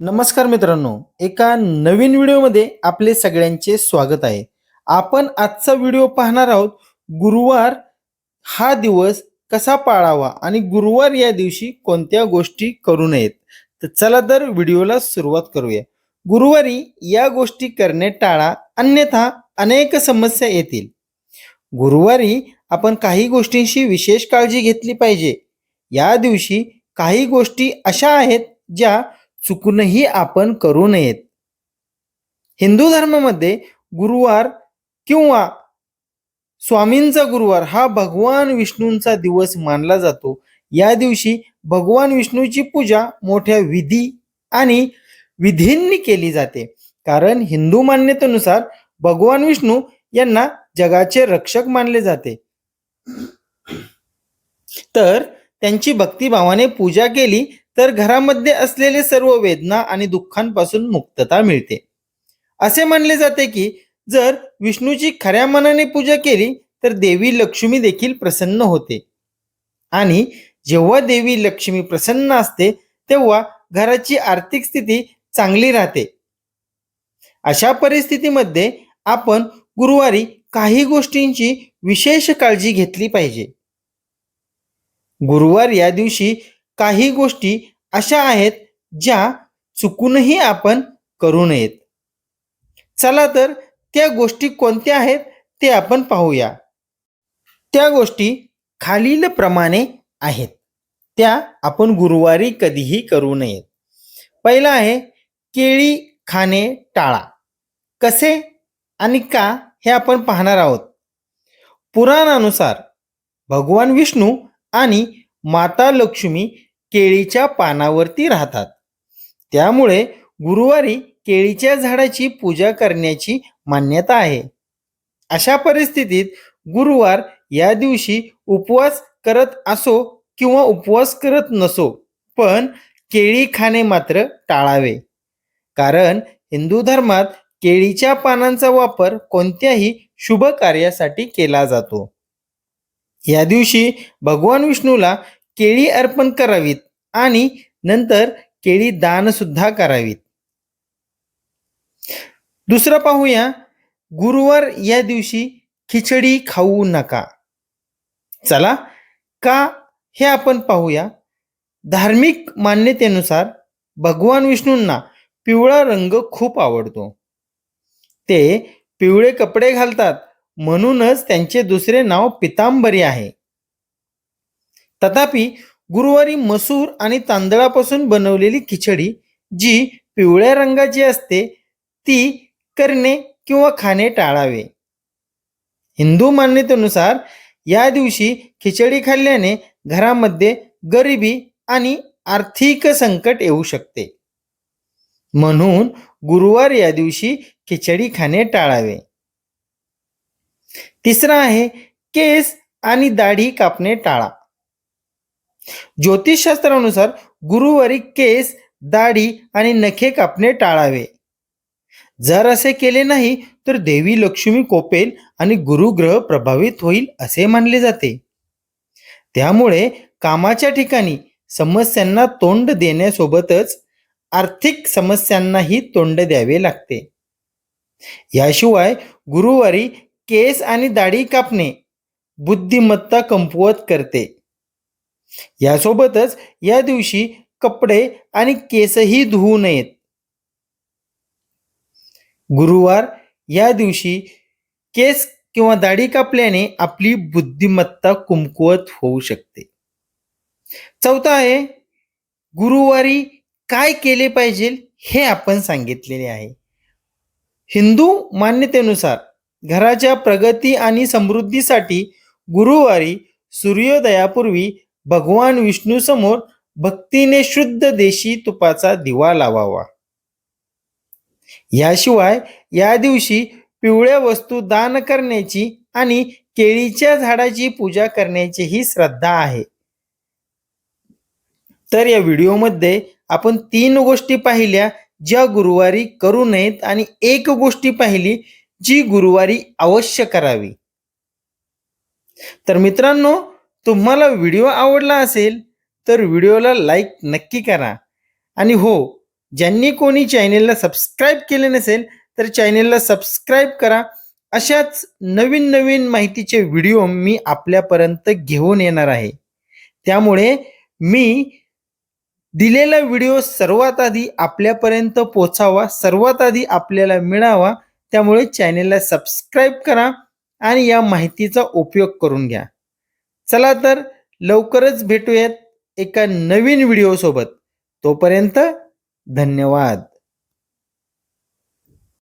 नमस्कार मित्रांनो एका नवीन व्हिडिओमध्ये आपले सगळ्यांचे स्वागत आहे. आपण आजचा व्हिडिओ पाहणार आहोत गुरुवार हा दिवस कसा पाळावा आणि गुरुवार या दिवशी कोणत्या गोष्टी करू नयेत? तर चला तर व्हिडिओला सुरुवात करूया. गुरुवारी या गोष्टी करणे टाळा अन्यथा अनेक समस्या येतील. गुरुवारी आपण काही गोष्टींशी विशेष काळजी घेतली पाहिजे. या दिवशी काही गोष्टी अशा आहेत ज्या चुकूनही आपण करू नयेत. हिंदू धर्मामध्ये गुरुवार किंवा स्वामींचा गुरुवार हा भगवान विष्णूंचा दिवस मानला जातो. या दिवशी भगवान विष्णूची पूजा मोठ्या विधी आणि विधींनी केली जाते. कारण हिंदू मान्यतेनुसार भगवान विष्णू यांना जगाचे रक्षक मानले जाते. तर त्यांची भक्तिभावाने पूजा केली तर घरामध्ये असलेले सर्व वेदना आणि दुःखांपासून मुक्तता मिळते. असे मानले जाते की जर विष्णूची खऱ्या मनाने पूजा केली तर देवी लक्ष्मी देखील प्रसन्न होते. आणि जेव्हा देवी लक्ष्मी प्रसन्न असते तेव्हा घराची आर्थिक स्थिती चांगली राहते. अशा परिस्थितीमध्ये आपण गुरुवारी काही गोष्टींची विशेष काळजी घेतली पाहिजे. गुरुवार या दिवशी काही गोष्टी अशा आहेत ज्या चुकूनही आपण करू नयेत. चला तर त्या गोष्टी कोणत्या आहेत ते आपण पाहूया. त्या गोष्टी खालील प्रमाणे आहेत. त्या आपण गुरुवारी कधीही करू नयेत. पहिलं आहे केळी खाणे टाळा. कसे आणि का हे आपण पाहणार आहोत. पुराणानुसार भगवान विष्णू आणि माता लक्ष्मी केळीच्या पानावरती राहतात. त्यामुळे गुरुवारी केळीच्या झाडाची पूजा करण्याची मान्यता आहे. अशा परिस्थितीत गुरुवार या दिवशी उपवास करत असो किंवा उपवास करत नसो पण केळी खाणे मात्र टाळावे. कारण हिंदू धर्मात केळीच्या पानांचा वापर कोणत्याही शुभ कार्यासाठी केला जातो. या दिवशी भगवान विष्णूला केळी अर्पण करावीत. आणि नंतर केळी दान सुद्धा करावीत. दुसरं पाहूया गुरुवार या दिवशी खिचडी खाऊ नका. चला का हे आपण पाहूया. धार्मिक मान्यतेनुसार भगवान विष्णूंना पिवळा रंग खूप आवडतो. ते पिवळे कपडे घालतात म्हणूनच त्यांचे दुसरे नाव पितांबरी आहे. तथापि गुरुवारी मसूर आणि तांदळापासून बनवलेली खिचडी जी पिवळ्या रंगाची असते ती करणे किंवा खाणे टाळावे. हिंदू मान्यतेनुसार या दिवशी खिचडी खाल्ल्याने घरामध्ये गरिबी आणि आर्थिक संकट येऊ शकते. म्हणून गुरुवार या दिवशी खिचडी खाणे टाळावे. तिसरा आहे केस आणि दाढी कापणे टाळा. ज्योतिषशास्त्रानुसार गुरुवारी केस दाढी आणि नखे कापणे टाळावे. जर असे केले नाही तर देवी लक्ष्मी कोपेल आणि गुरुग्रह प्रभावित होईल असे मानले जाते. त्यामुळे कामाच्या ठिकाणी समस्यांना तोंड देण्यासोबतच आर्थिक समस्यांनाही तोंड द्यावे लागते. याशिवाय गुरुवारी केस आणि दाढी कापणे बुद्धिमत्ता कमकुवत करते. यासोबतच या दिवशी कपडे आणि केसही धुवू नयेत. गुरुवार या दिवशी केस किंवा दाढी कापल्याने आपली बुद्धिमत्ता कुमकुवत होऊ शकते. चौथा आहे गुरुवारी काय केले पाहिजे हे आपण सांगितलेले आहे. हिंदू मान्यतेनुसार घराच्या प्रगती आणि समृद्धीसाठी गुरुवारी सूर्योदयापूर्वी भगवान विष्णू समोर भक्तीने शुद्ध देशी तुपाचा दिवा लावावा. याशिवाय या दिवशी पिवळ्या वस्तू दान करण्याची आणि केळीच्या झाडाची पूजा करण्याचीही श्रद्धा आहे. तर या व्हिडिओमध्ये आपण तीन गोष्टी पाहिल्या ज्या गुरुवारी करू नयेत आणि एक गोष्टी पाहिली जी गुरुवारी अवश्य करावी. तर मित्रांनो तुम्हाला व्हिडिओ आवडला असेल तर व्हिडिओला लाईक नक्की करा. आणि हो ज्यांनी कोणी चॅनेलला सबस्क्राईब केले नसेल तर चॅनेलला सबस्क्राईब करा. अशाच नवीन नवीन माहितीचे व्हिडिओ मी आपल्यापर्यंत घेऊन येणार आहे. त्यामुळे मी दिलेला व्हिडिओ सर्वात आधी आपल्यापर्यंत पोचावा सर्वात आधी आपल्याला मिळावा त्यामुळे चॅनेलला सबस्क्राईब करा आणि या माहितीचा उपयोग करून घ्या. चला तर लवकरच भेटूयात एका नवीन व्हिडिओसोबत. तोपर्यंत धन्यवाद.